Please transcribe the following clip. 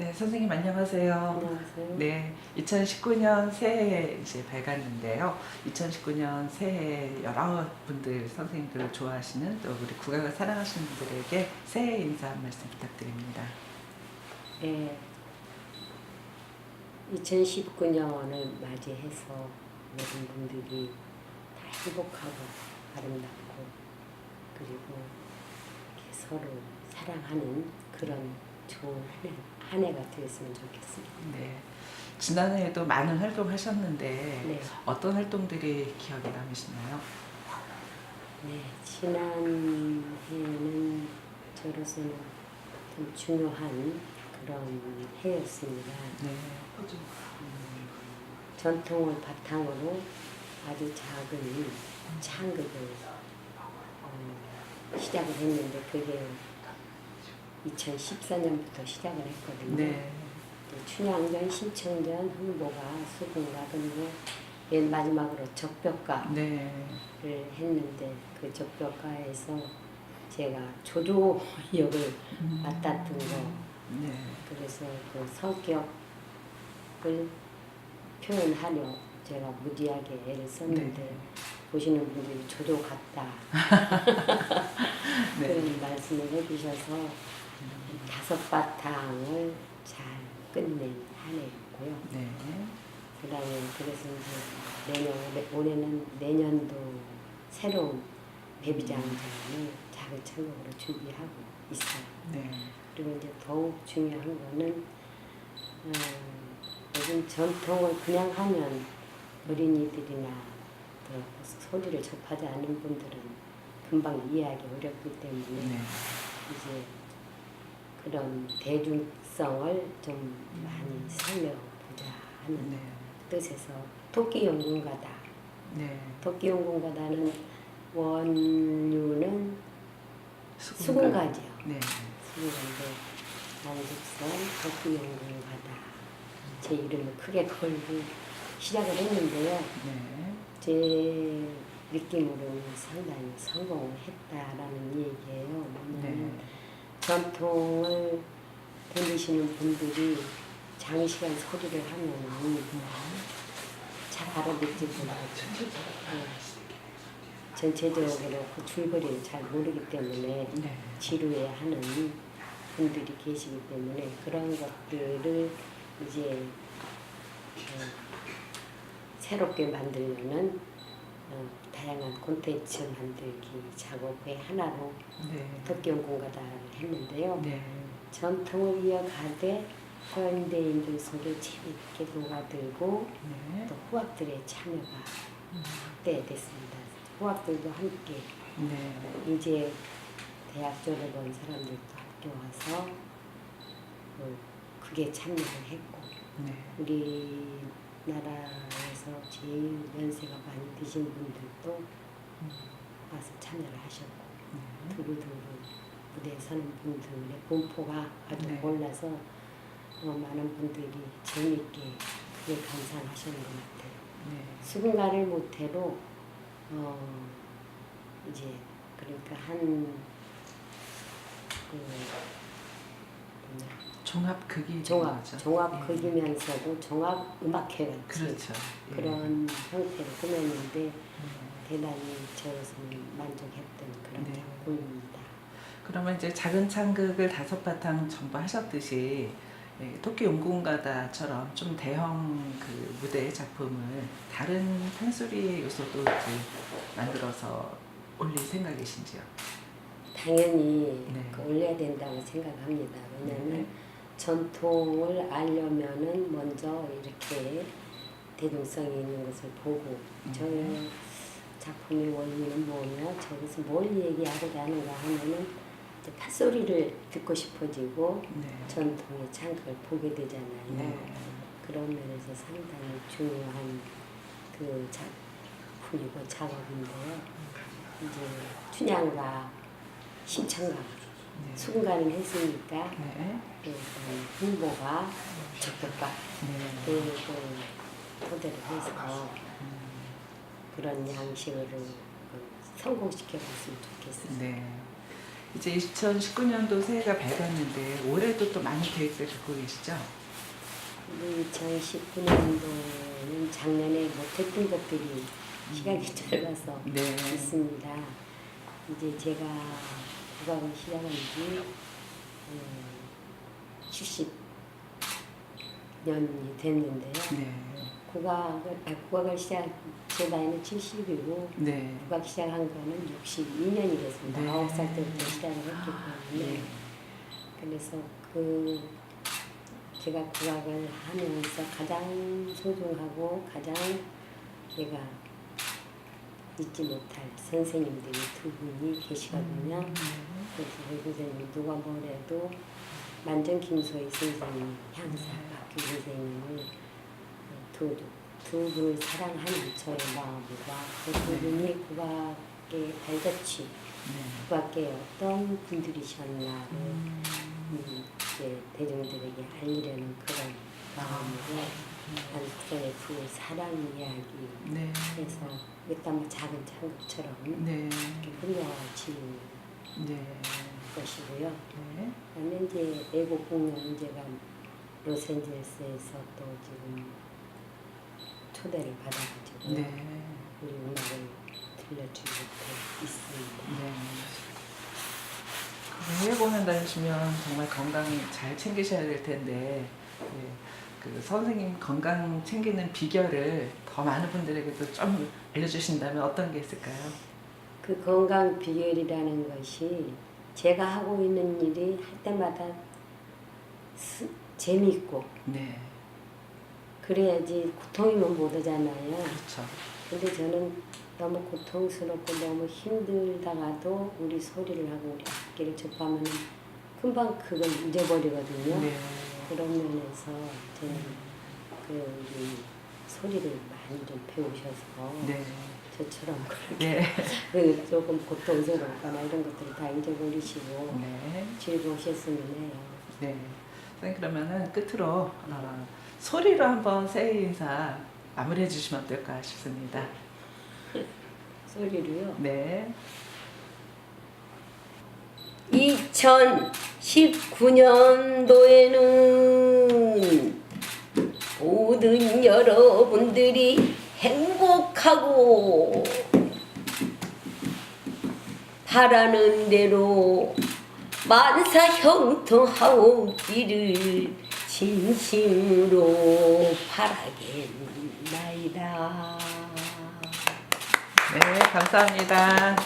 선생님 안녕하세요. 안녕하세요. 네, 2019년 새해 이제 밝았는데요. 2019년 새해 여러 분들 선생님들을 좋아하시는 또 우리 국악을 사랑하시는 분들에게 새해 인사 한 말씀 부탁드립니다. 네. 2019년을 맞이해서 모든 분들이 다 행복하고 아름답고 그리고 이렇게 서로 사랑하는 그런 좋은 한, 해, 한 해가 되었으면 좋겠습니다. 네, 지난해에도 많은 활동하셨는데 네. 어떤 활동들이 기억에 남으시나요? 네, 지난 해는 저로서는 참 중요한 그런 해였습니다. 네, 전통을 바탕으로 아주 작은 창극을 어, 시작을 했는데 그게 2014년부터 시작을 했거든요. 네, 또 춘향전, 신청전, 흥보가, 수궁가 그리고 맨 마지막으로 적벽가를 네, 했는데 그 적벽가에서 제가 조조 역을 음. 맡았던 거 네, 그래서 그 성격을 표현하려 제가 무지하게 애를 썼는데 네. 보시는 분들이 조조 같다 네, 그런 말씀을 해주셔서 다섯 바탕을 잘 끝낸 한 해였고요. 네, 그다음에 그래서 이제 내년 올해는 내년도 새로운 데뷔장전을 자극적으로 준비하고 있어요. 네, 그리고 이제 더욱 중요한 거는 어, 요즘 전통을 그냥 하면 어린이들이나 또 소리를 접하지 않은 분들은 금방 이해하기 어렵기 때문에 네, 이제 그런 대중성을 좀 많이 살려보자 하는 네, 뜻에서 토끼 연gun가다. 네. 토끼 연gun가다는 원류는 수군가 지요. 네, 수군가인데 남직선 토끼 연gun가다. 제 이름을 크게 걸고 시작을 했는데요. 네, 제 느낌으로는 상당히 성공을 했다라는 얘기예요. 뭐냐면 네. 전통을 던지시는 분들이 장시간 소리를 하면은 잘 알아듣지 못하고. 전체적으로 그 줄거리를 잘 모르기 때문에 네, 지루해하는 분들이 계시기 때문에 그런 것들을 이제 어, 새롭게 만들려는 어, 다양한 콘텐츠 만들기 작업의 하나로 네, 덕경공가다를 했는데요. 네, 전통을 이어가되 현대인들 속에 재밌게 녹아들고 네, 또 후학들의 참여가 확대됐습니다. 후학들도 함께 네, 이제 대학 졸업한 사람들도 학교 와서 어, 그게 참여를 했고 네, 우리 나라에서 제일 연세가 많이 드신 분들도 와서 참여를 하셨고 네. 두루두루 무대에 서는 분들의 분포가 아주 네. 올라서 어, 많은 분들이 재미있게 그게 감상하시는 것 같아요. 네. 수군가를 모태로 어 이제 그러니까 한그 뭐냐 종합 극이 종합 거죠. 종합 예. 극이면서도 종합 음악회 같이 그렇죠. 예. 그런 형태로 꾸몄는데 네. 대단히 저로서는 만족했던 그런 네. 작품입니다. 그러면 이제 작은 창극을 다섯 바탕 전부 하셨듯이 예, 토끼 용궁가다처럼 좀 대형 그 무대 작품을 다른 판소리의 요소도 이제 만들어서 올릴 생각이신지요? 당연히 네. 그 올려야 된다고 생각합니다. 왜냐하면 네. 전통을 알려면은 먼저 이렇게 대중성이 있는 것을 보고 음. 저의 작품의 원리는 뭐냐 저기서 뭘 얘기하고자 하는가 하면은 이제 팥소리를 듣고 싶어지고 네. 전통의 창극을 보게 되잖아요. 네. 그런 면에서 상당히 중요한 그 작품이고 작업인데요. 이제 춘향가, 신청가, 네. 수군가는 했으니까 네. 일 단 흥보가 적격가 네. 그리고 토대로 해서 음, 그런 그 성공시켜 봤으면 좋겠어요. 네. 이제 2019년도 새해가 밝았는데 올해도 또 많은 계획들 갖고 계시죠? 2019년도는 작년에 못했던 것들이 시간이 짧아서 네. 있습니다. 이제 제가 국악을 시작한 지 70년이 됐는데요. 네. 국악을, 아, 국악을 시작, 제 나이는 70이고 네. 국악 시작한 거는 62년이 됐습니다. 네. 아홉 살 때부터 시작을 했기 때문에 네. 그래서 그 제가 국악을 하면서 가장 소중하고 가장 제가 잊지 못할 선생님들이 두 분이 계시거든요. 음, 그래서 그 선생님이 누가 뭐래도 만정 김소희 선생님, 향사 박규 선생님을 두, 두 분을 사랑하는 저의 마음과 그두 분이 국악의 발자취, 네. 국악계의 어떤 분들이셨나를 음, 음, 이제 대중들에게 알리려는 그런 마음으로 한국사의 그 사랑 이야기 네. 해서 일단 뭐 작은 창극처럼 네. 이렇게 흘려지는 네. 것이고요. 네. 그다음에 이제 애국 공연 제가 로스앤젤레스에서 또 지금 초대를 받아가지고 네. 우리 음악을 들려주고 있습니다. 네. 해외 공연 다니시면 정말 건강 잘 챙기셔야 될 텐데 네. 그 선생님 건강 챙기는 비결을 더 많은 분들에게도 좀 알려주신다면 어떤 게 있을까요? 그 건강 비결이라는 것이 제가 하고 있는 일이 할 때마다 스- 재미있고 네, 그래야지 고통이면 못 하잖아요. 그렇죠. 근데 저는 너무 고통스럽고 너무 힘들다가도 우리 소리를 하고 우리 악기를 접하면 금방 그걸 잊어버리거든요. 네, 그런 면에서 저는 그 우리 소리를 많이 좀 배우셔서 네, 저처럼 그렇게 네, 그 조금 고통스럽거나 이런 것들을 다 잊어버리시고 네, 즐거우셨으면 해요. 네. 선생님 그러면은 끝으로 어, 소리로 한번 새해 인사 마무리해 주시면 어떨까 싶습니다. 소리로요. 네, 2019년도에는 모든 여러분들이 하고 바라는 대로 만사 형통하오기를 진심으로 바라겠나이다. 네, 감사합니다.